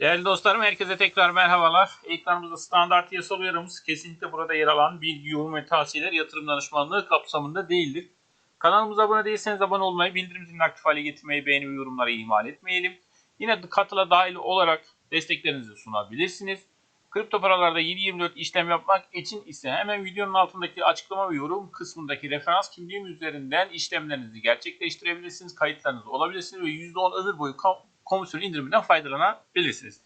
Değerli dostlarım herkese tekrar merhabalar. Ekranımızda standart yasal uyarımız kesinlikle burada yer alan bilgi, yorum ve tavsiyeler yatırım danışmanlığı kapsamında değildir. Kanalımıza abone değilseniz abone olmayı, bildirim zilini aktif hale getirmeyi, beğeni ve yorumları ihmal etmeyelim. Yine katıla dahil olarak desteklerinizi sunabilirsiniz. Kripto paralarda 7-24 işlem yapmak için ise hemen videonun altındaki açıklama ve yorum kısmındaki referans kimliğim üzerinden işlemlerinizi gerçekleştirebilirsiniz. Kayıtlarınız olabilirsiniz ve %10 ömür boyu komisyon indiriminden faydalanabilirsiniz.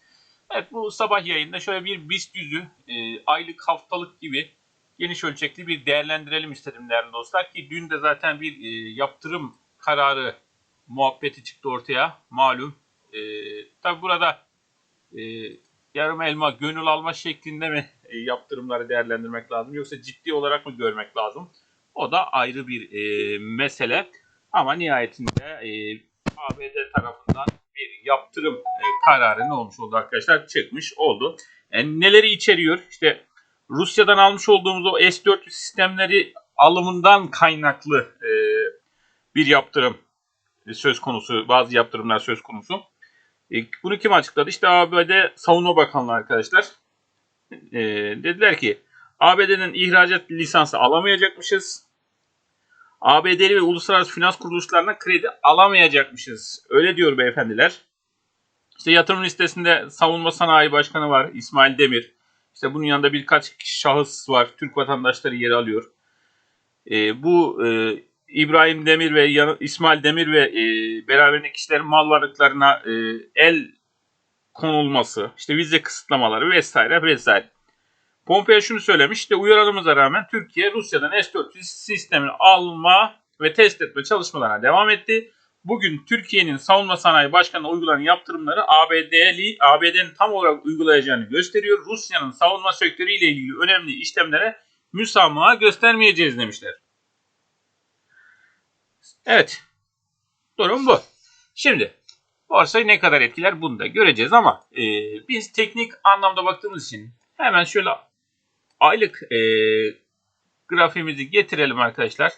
Evet bu sabah yayında şöyle bir BIST yüzü e, aylık haftalık gibi geniş ölçekli bir değerlendirelim istedim değerli dostlar ki dün de zaten bir e, yaptırım kararı muhabbeti çıktı ortaya malum. E, Tabi burada e, yarım elma gönül alma şeklinde mi e, yaptırımları değerlendirmek lazım yoksa ciddi olarak mı görmek lazım? O da ayrı bir e, mesele ama nihayetinde e, ABD tarafından yaptırım e, kararı ne olmuş oldu arkadaşlar? Çıkmış oldu. E, neleri içeriyor? İşte Rusya'dan almış olduğumuz o S-400 sistemleri alımından kaynaklı e, bir yaptırım e, söz konusu. Bazı yaptırımlar söz konusu. E, bunu kim açıkladı? İşte ABD Savunma Bakanlığı arkadaşlar. E, dediler ki ABD'nin ihracat lisansı alamayacakmışız. ABD'li ve uluslararası finans kuruluşlarına kredi alamayacakmışız. Öyle diyor beyefendiler. İşte yatırım listesinde Savunma Sanayi Başkanı var İsmail Demir. İşte bunun yanında birkaç şahıs var. Türk vatandaşları yer alıyor. E, bu e, İbrahim Demir ve İsmail Demir ve e, beraberindeki kişilerin mal varlıklarına e, el konulması, işte vize kısıtlamaları vesaire vesaire. Pompeo şunu söylemiş, işte uyarılımıza rağmen Türkiye Rusya'dan S-400 sistemini alma ve test etme çalışmalarına devam etti. Bugün Türkiye'nin savunma sanayi başkanına uygulanan yaptırımları ABD'li, ABD'nin tam olarak uygulayacağını gösteriyor. Rusya'nın savunma sektörüyle ilgili önemli işlemlere müsamaha göstermeyeceğiz demişler. Evet. Durum bu. Şimdi borsayı ne kadar etkiler bunu da göreceğiz ama e, biz teknik anlamda baktığımız için hemen şöyle aylık e, grafiğimizi getirelim arkadaşlar.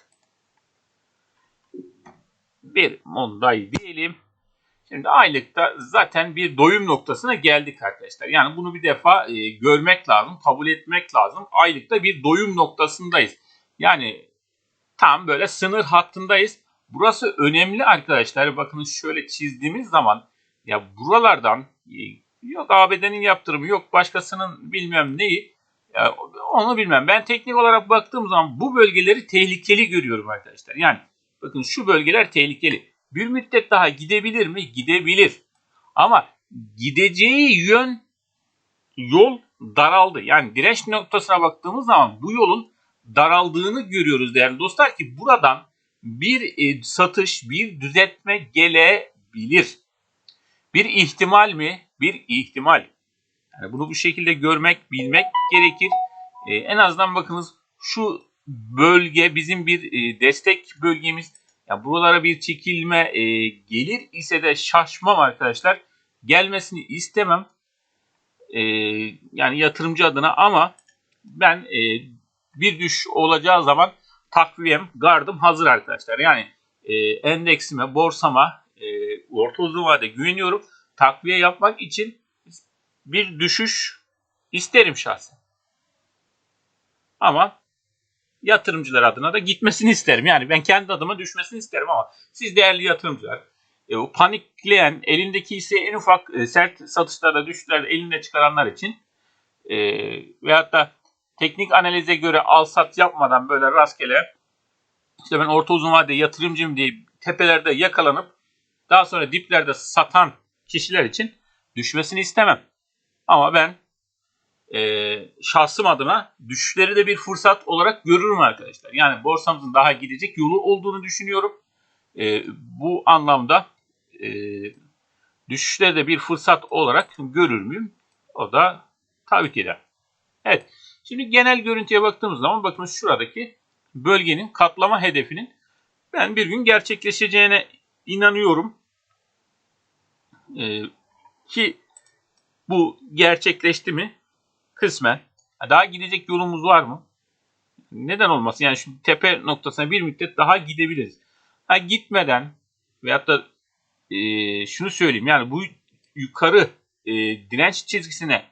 Bir Monday diyelim. Şimdi aylıkta zaten bir doyum noktasına geldik arkadaşlar. Yani bunu bir defa e, görmek lazım, kabul etmek lazım. Aylıkta bir doyum noktasındayız. Yani tam böyle sınır hattındayız. Burası önemli arkadaşlar. Bakın şöyle çizdiğimiz zaman ya buralardan e, yok ABD'nin yaptırımı yok başkasının bilmem neyi ya onu bilmem. Ben teknik olarak baktığım zaman bu bölgeleri tehlikeli görüyorum arkadaşlar. Yani bakın şu bölgeler tehlikeli. Bir müddet daha gidebilir mi? Gidebilir. Ama gideceği yön yol daraldı. Yani direnç noktasına baktığımız zaman bu yolun daraldığını görüyoruz değerli dostlar ki buradan bir e, satış, bir düzeltme gelebilir. Bir ihtimal mi? Bir ihtimal. Yani bunu bu şekilde görmek, bilmek gerekir. E, en azından bakınız şu bölge bizim bir e, destek bölgemiz. Ya buralara bir çekilme e, gelir ise de şaşmam arkadaşlar. Gelmesini istemem. E, yani yatırımcı adına ama ben e, bir düş olacağı zaman takviyem, gardım hazır arkadaşlar. Yani e, endeksime, borsama e, orta uzun vade güveniyorum. Takviye yapmak için bir düşüş isterim şahsen. Ama yatırımcılar adına da gitmesini isterim. Yani ben kendi adıma düşmesini isterim ama siz değerli yatırımcılar e, o panikleyen elindeki ise en ufak e, sert satışlarda düşüşlerde elinde çıkaranlar için e, veyahut da teknik analize göre al sat yapmadan böyle rastgele işte ben orta uzun vade yatırımcıyım diye tepelerde yakalanıp daha sonra diplerde satan kişiler için düşmesini istemem. Ama ben e, şahsım adına düşüşleri de bir fırsat olarak görürüm arkadaşlar. Yani borsamızın daha gidecek yolu olduğunu düşünüyorum. E, bu anlamda e, düşüşleri de bir fırsat olarak görür müyüm? O da tabii ki de. Evet. Şimdi genel görüntüye baktığımız zaman bakın şuradaki bölgenin katlama hedefinin ben bir gün gerçekleşeceğine inanıyorum. Ee, ki bu gerçekleşti mi? Kısmen. Daha gidecek yolumuz var mı? Neden olmasın? Yani şu tepe noktasına bir müddet daha gidebiliriz. Ha gitmeden veyahut da e, şunu söyleyeyim yani bu yukarı e, direnç çizgisine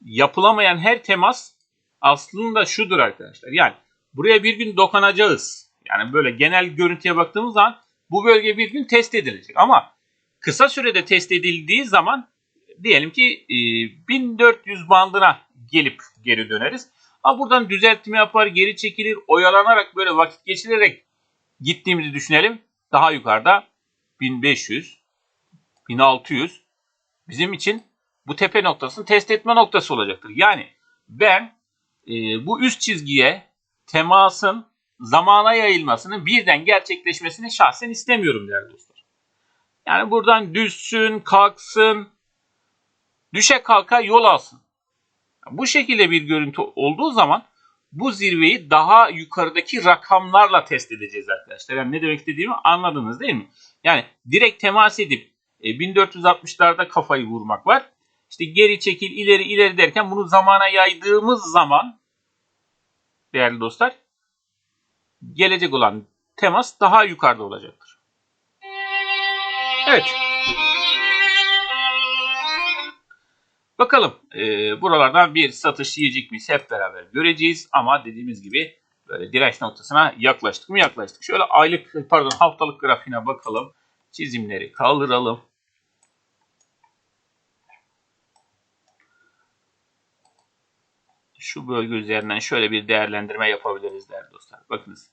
yapılamayan her temas aslında şudur arkadaşlar. Yani buraya bir gün dokunacağız. Yani böyle genel görüntüye baktığımız zaman bu bölge bir gün test edilecek. Ama kısa sürede test edildiği zaman diyelim ki e, 1400 bandına gelip geri döneriz. Ama buradan düzeltme yapar, geri çekilir, oyalanarak böyle vakit geçirerek gittiğimizi düşünelim. Daha yukarıda 1500, 1600 bizim için bu tepe noktasını test etme noktası olacaktır. Yani ben e, bu üst çizgiye temasın zamana yayılmasının birden gerçekleşmesini şahsen istemiyorum değerli dostlar. Yani buradan düşsün, kalksın, düşe kalka yol alsın. Bu şekilde bir görüntü olduğu zaman bu zirveyi daha yukarıdaki rakamlarla test edeceğiz arkadaşlar. Yani ne demek istediğimi anladınız değil mi? Yani direkt temas edip e, 1460'larda kafayı vurmak var. İşte geri çekil, ileri ileri derken bunu zamana yaydığımız zaman değerli dostlar gelecek olan temas daha yukarıda olacaktır. Evet. Bakalım e, buralardan bir satış yiyecek miyiz hep beraber göreceğiz. Ama dediğimiz gibi böyle direnç noktasına yaklaştık mı yaklaştık. Şöyle aylık pardon haftalık grafiğine bakalım. Çizimleri kaldıralım. Şu bölge üzerinden şöyle bir değerlendirme yapabiliriz değerli dostlar. Bakınız.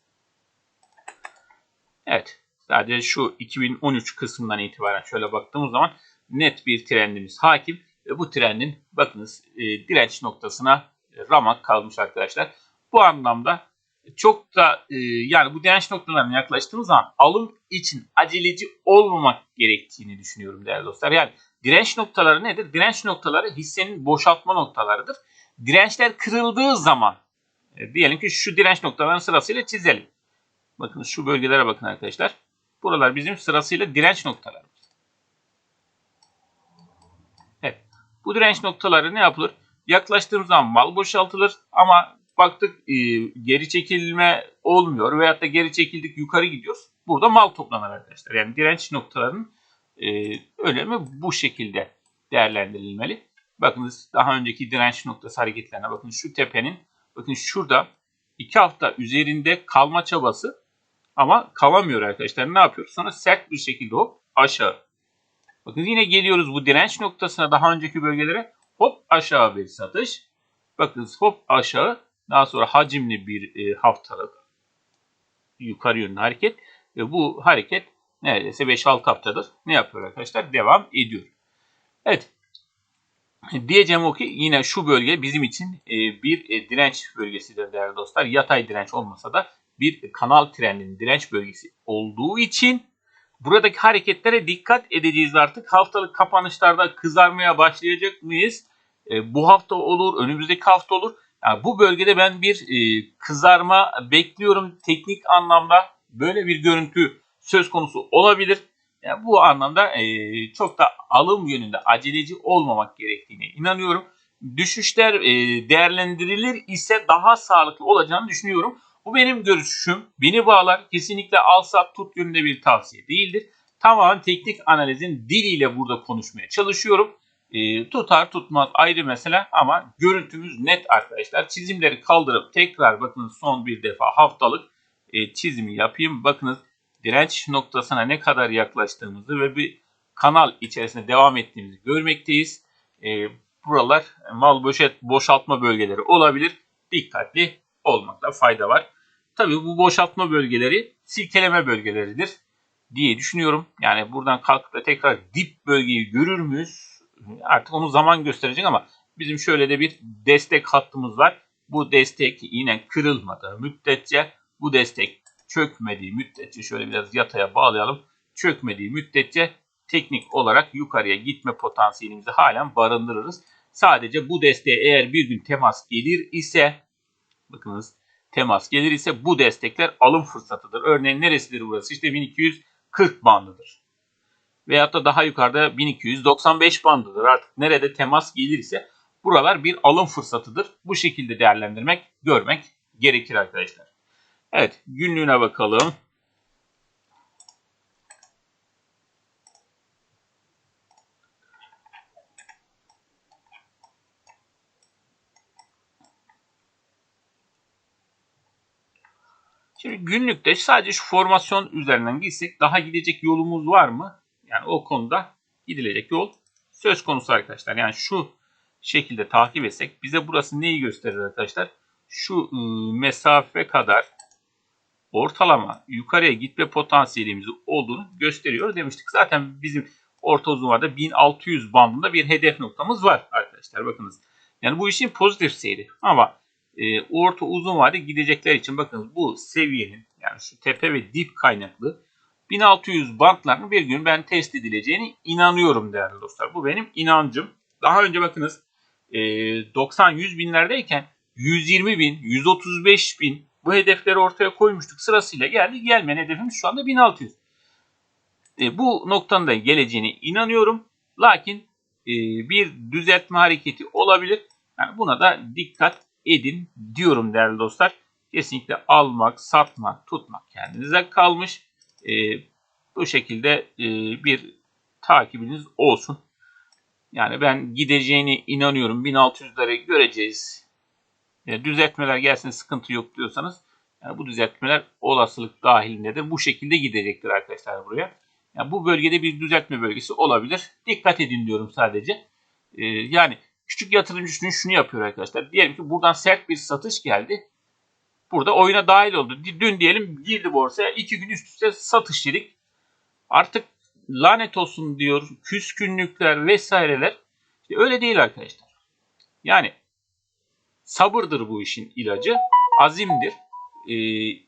Evet. Sadece şu 2013 kısmından itibaren şöyle baktığımız zaman net bir trendimiz hakim. Bu trendin bakınız e, direnç noktasına e, ramak kalmış arkadaşlar. Bu anlamda çok da e, yani bu direnç noktalarına yaklaştığımız zaman alım için aceleci olmamak gerektiğini düşünüyorum değerli dostlar. Yani direnç noktaları nedir? Direnç noktaları hissenin boşaltma noktalarıdır. Dirençler kırıldığı zaman e, diyelim ki şu direnç noktalarını sırasıyla çizelim. Bakın şu bölgelere bakın arkadaşlar. Buralar bizim sırasıyla direnç noktalarımız. Evet. Bu direnç noktaları ne yapılır? Yaklaştığımız zaman mal boşaltılır ama baktık e, geri çekilme olmuyor veyahut da geri çekildik yukarı gidiyoruz. Burada mal toplanır arkadaşlar. Yani direnç noktalarının e, önemi bu şekilde değerlendirilmeli. Bakınız daha önceki direnç noktası hareketlerine bakın şu tepenin bakın şurada iki hafta üzerinde kalma çabası ama kalamıyor arkadaşlar. Ne yapıyor? Sonra sert bir şekilde hop aşağı. Bakın yine geliyoruz bu direnç noktasına daha önceki bölgelere hop aşağı bir satış. Bakın hop aşağı daha sonra hacimli bir e, haftalık yukarı yönlü hareket. Ve bu hareket neredeyse 5-6 haftadır ne yapıyor arkadaşlar? Devam ediyor. Evet. Diyeceğim o ki yine şu bölge bizim için e, bir e, direnç bölgesidir değerli dostlar. Yatay direnç olmasa da bir kanal trendinin direnç bölgesi olduğu için buradaki hareketlere dikkat edeceğiz artık. Haftalık kapanışlarda kızarmaya başlayacak mıyız? E, bu hafta olur, önümüzdeki hafta olur. Yani bu bölgede ben bir e, kızarma bekliyorum. Teknik anlamda böyle bir görüntü söz konusu olabilir. Yani bu anlamda e, çok da alım yönünde aceleci olmamak gerektiğine inanıyorum. Düşüşler e, değerlendirilir ise daha sağlıklı olacağını düşünüyorum. Bu benim görüşüm. Beni bağlar. Kesinlikle al sat tut yönünde bir tavsiye değildir. Tamamen teknik analizin diliyle burada konuşmaya çalışıyorum. E, tutar tutmaz ayrı mesele ama görüntümüz net arkadaşlar. Çizimleri kaldırıp tekrar bakın son bir defa haftalık e, çizimi yapayım. Bakınız direnç noktasına ne kadar yaklaştığımızı ve bir kanal içerisinde devam ettiğimizi görmekteyiz. E, buralar mal boşet, boşaltma bölgeleri olabilir. Dikkatli olmakta fayda var. Tabii bu boşaltma bölgeleri silkeleme bölgeleridir diye düşünüyorum. Yani buradan kalkıp da tekrar dip bölgeyi görür müyüz? Artık onu zaman gösterecek ama bizim şöyle de bir destek hattımız var. Bu destek yine kırılmadı müddetçe bu destek çökmediği müddetçe şöyle biraz yataya bağlayalım. Çökmediği müddetçe teknik olarak yukarıya gitme potansiyelimizi halen barındırırız. Sadece bu desteğe eğer bir gün temas gelir ise bakınız temas gelir ise bu destekler alım fırsatıdır. Örneğin neresidir burası? İşte 1240 bandıdır. Veyahut da daha yukarıda 1295 bandıdır. Artık nerede temas gelir ise buralar bir alım fırsatıdır. Bu şekilde değerlendirmek, görmek gerekir arkadaşlar. Evet günlüğüne bakalım. Şimdi günlükte sadece şu formasyon üzerinden gitsek daha gidecek yolumuz var mı? Yani o konuda gidilecek yol söz konusu arkadaşlar. Yani şu şekilde takip etsek bize burası neyi gösterir arkadaşlar? Şu ıı, mesafe kadar ortalama yukarıya gitme potansiyelimiz olduğunu gösteriyor demiştik. Zaten bizim orta uzun vade 1600 bandında bir hedef noktamız var arkadaşlar. Bakınız. Yani bu işin pozitif seyri. Ama e, orta uzun vade gidecekler için bakınız bu seviyenin yani şu tepe ve dip kaynaklı 1600 bantlarının bir gün ben test edileceğini inanıyorum değerli dostlar. Bu benim inancım. Daha önce bakınız e, 90-100 binlerdeyken 120 bin, 135 bin bu hedefleri ortaya koymuştuk. Sırasıyla geldi. Gelmeyen hedefimiz şu anda 1600. E, bu noktanın da geleceğine inanıyorum. Lakin e, bir düzeltme hareketi olabilir. Yani buna da dikkat edin diyorum değerli dostlar. Kesinlikle almak, satmak, tutmak kendinize kalmış. E, bu şekilde e, bir takibiniz olsun. Yani ben gideceğine inanıyorum. 1600'leri göreceğiz. E, düzeltmeler gelsin sıkıntı yok diyorsanız yani bu düzeltmeler olasılık dahilindedir. Bu şekilde gidecektir arkadaşlar buraya. Yani bu bölgede bir düzeltme bölgesi olabilir. Dikkat edin diyorum sadece. E, yani küçük yatırımcı şunu, şunu yapıyor arkadaşlar. Diyelim ki buradan sert bir satış geldi. Burada oyuna dahil oldu. Dün diyelim girdi borsaya. iki gün üst üste satış yedik. Artık lanet olsun diyor. Küskünlükler vesaireler. İşte öyle değil arkadaşlar. Yani sabırdır bu işin ilacı. Azimdir. E,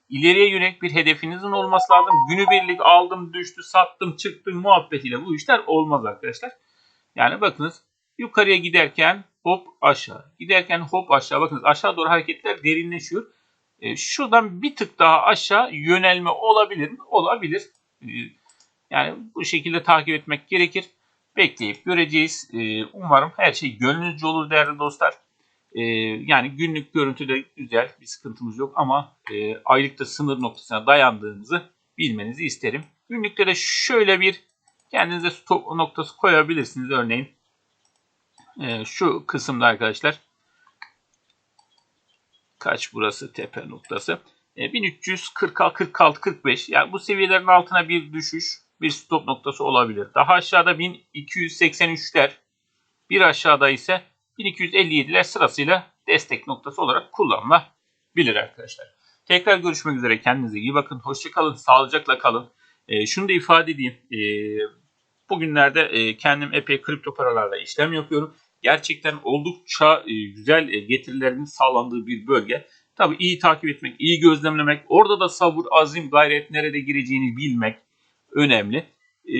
ileriye yönelik bir hedefinizin olması lazım. Günübirlik aldım, düştü, sattım, çıktım muhabbetiyle bu işler olmaz arkadaşlar. Yani bakınız yukarıya giderken hop aşağı. Giderken hop aşağı. Bakınız aşağı doğru hareketler derinleşiyor. E, şuradan bir tık daha aşağı yönelme olabilir mi? Olabilir. E, yani bu şekilde takip etmek gerekir. Bekleyip göreceğiz. E, umarım her şey gönlünüzce olur değerli dostlar. Yani günlük görüntüde güzel bir sıkıntımız yok ama aylıkta sınır noktasına dayandığımızı bilmenizi isterim. Günlükte de şöyle bir kendinize stop noktası koyabilirsiniz. Örneğin e, şu kısımda arkadaşlar kaç burası tepe noktası? E, 1346 46 45 yani bu seviyelerin altına bir düşüş bir stop noktası olabilir. Daha aşağıda 1283'ler bir aşağıda ise 1257'ler sırasıyla destek noktası olarak kullanılabilir arkadaşlar. Tekrar görüşmek üzere. Kendinize iyi bakın. Hoşçakalın. Sağlıcakla kalın. E, şunu da ifade edeyim. E, bugünlerde e, kendim epey kripto paralarla işlem yapıyorum. Gerçekten oldukça e, güzel e, getirilerinin sağlandığı bir bölge. Tabii iyi takip etmek, iyi gözlemlemek, orada da sabır, azim, gayret nerede gireceğini bilmek önemli. E,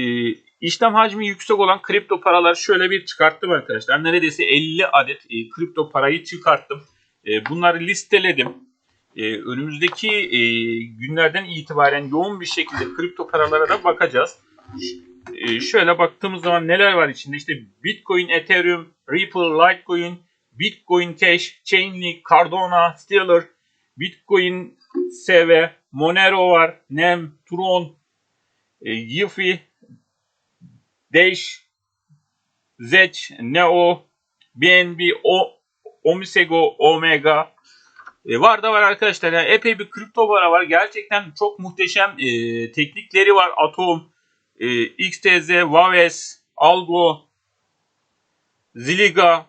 işlem hacmi yüksek olan kripto paralar şöyle bir çıkarttım arkadaşlar. Neredeyse 50 adet e, kripto parayı çıkarttım. Bunları listeledim. Önümüzdeki günlerden itibaren yoğun bir şekilde kripto paralara da bakacağız. E, şöyle baktığımız zaman neler var içinde? İşte Bitcoin, Ethereum, Ripple, Litecoin, Bitcoin Cash, Chainlink, Cardano, Stellar, Bitcoin SV, Monero var, Nem, Tron, e, Dash, Zech, Neo, BNB, o, Omisego, Omega e, var da var arkadaşlar. Yani epey bir kripto para var. Gerçekten çok muhteşem e, teknikleri var. Atom, e, XTZ, Waves, Algo, Ziliga,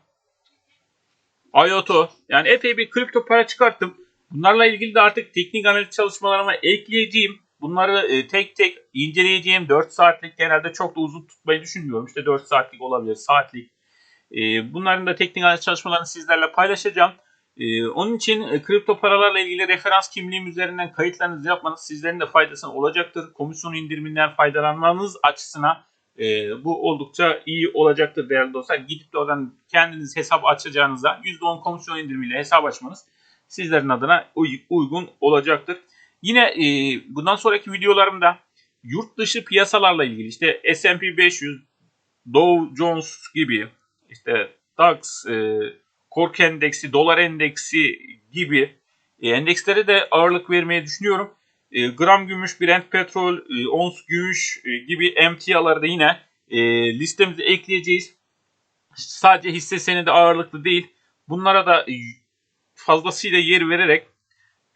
IOTO. Yani epey bir kripto para çıkarttım. Bunlarla ilgili de artık teknik analiz çalışmalarıma ekleyeceğim. Bunları e, tek tek inceleyeceğim. 4 saatlik genelde çok da uzun tutmayı düşünmüyorum. İşte 4 saatlik olabilir, saatlik. E, bunların da teknik analiz çalışmalarını sizlerle paylaşacağım. E, onun için e, kripto paralarla ilgili referans kimliğim üzerinden kayıtlarınızı yapmanız sizlerin de faydasına olacaktır. Komisyon indiriminden faydalanmanız açısından e, bu oldukça iyi olacaktır değerli dostlar. Gidip de oradan kendiniz hesap açacağınızda %10 komisyon indirimiyle hesap açmanız sizlerin adına uygun olacaktır. Yine e, bundan sonraki videolarımda yurt dışı piyasalarla ilgili işte S&P 500, Dow Jones gibi işte DAX, e, Kork endeksi, dolar endeksi gibi e, endekslere de ağırlık vermeyi düşünüyorum. E, gram gümüş, Brent petrol, e, ons gümüş e, gibi emtiaları da yine e, listemize ekleyeceğiz. Sadece hisse senedi ağırlıklı değil. Bunlara da fazlasıyla yer vererek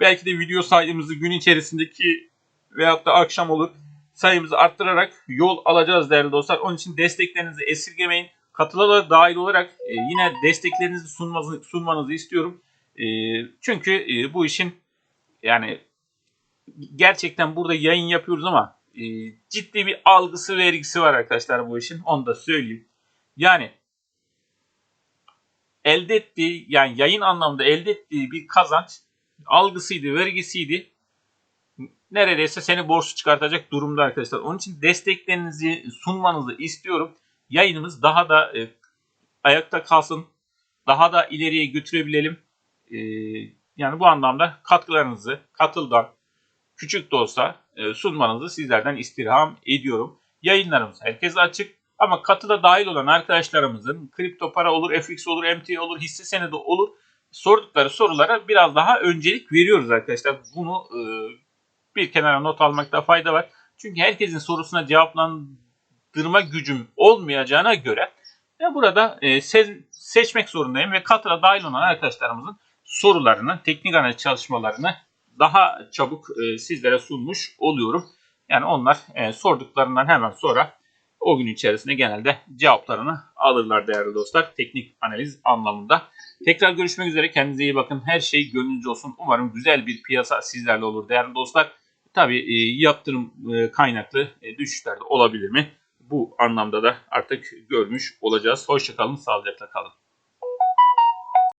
Belki de video sayımızı gün içerisindeki veyahut da akşam olur sayımızı arttırarak yol alacağız değerli dostlar. Onun için desteklerinizi esirgemeyin. Katılarak dahil olarak e, yine desteklerinizi sunmanızı, sunmanızı istiyorum. E, çünkü e, bu işin yani gerçekten burada yayın yapıyoruz ama e, ciddi bir algısı vergisi var arkadaşlar bu işin. Onu da söyleyeyim. Yani elde ettiği yani yayın anlamında elde ettiği bir kazanç algısıydı, vergisiydi. Neredeyse seni borçlu çıkartacak durumda arkadaşlar. Onun için desteklerinizi sunmanızı istiyorum. Yayınımız daha da e, ayakta kalsın. Daha da ileriye götürebilelim. E, yani bu anlamda katkılarınızı katıldan küçük de olsa e, sunmanızı sizlerden istirham ediyorum. Yayınlarımız herkese açık. Ama katıda dahil olan arkadaşlarımızın kripto para olur, FX olur, MT olur, hisse senedi olur sordukları sorulara biraz daha öncelik veriyoruz arkadaşlar. Bunu e, bir kenara not almakta fayda var. Çünkü herkesin sorusuna cevaplandırma gücüm olmayacağına göre ve burada e, se- seçmek zorundayım ve katıda dahil olan arkadaşlarımızın sorularını, teknik analiz çalışmalarını daha çabuk e, sizlere sunmuş oluyorum. Yani onlar e, sorduklarından hemen sonra o gün içerisinde genelde cevaplarını alırlar değerli dostlar. Teknik analiz anlamında. Tekrar görüşmek üzere. Kendinize iyi bakın. Her şey gönlünüzce olsun. Umarım güzel bir piyasa sizlerle olur değerli dostlar. Tabii e, yaptırım e, kaynaklı e, düşüşler de olabilir mi? Bu anlamda da artık görmüş olacağız. Hoşçakalın, sağlıcakla kalın.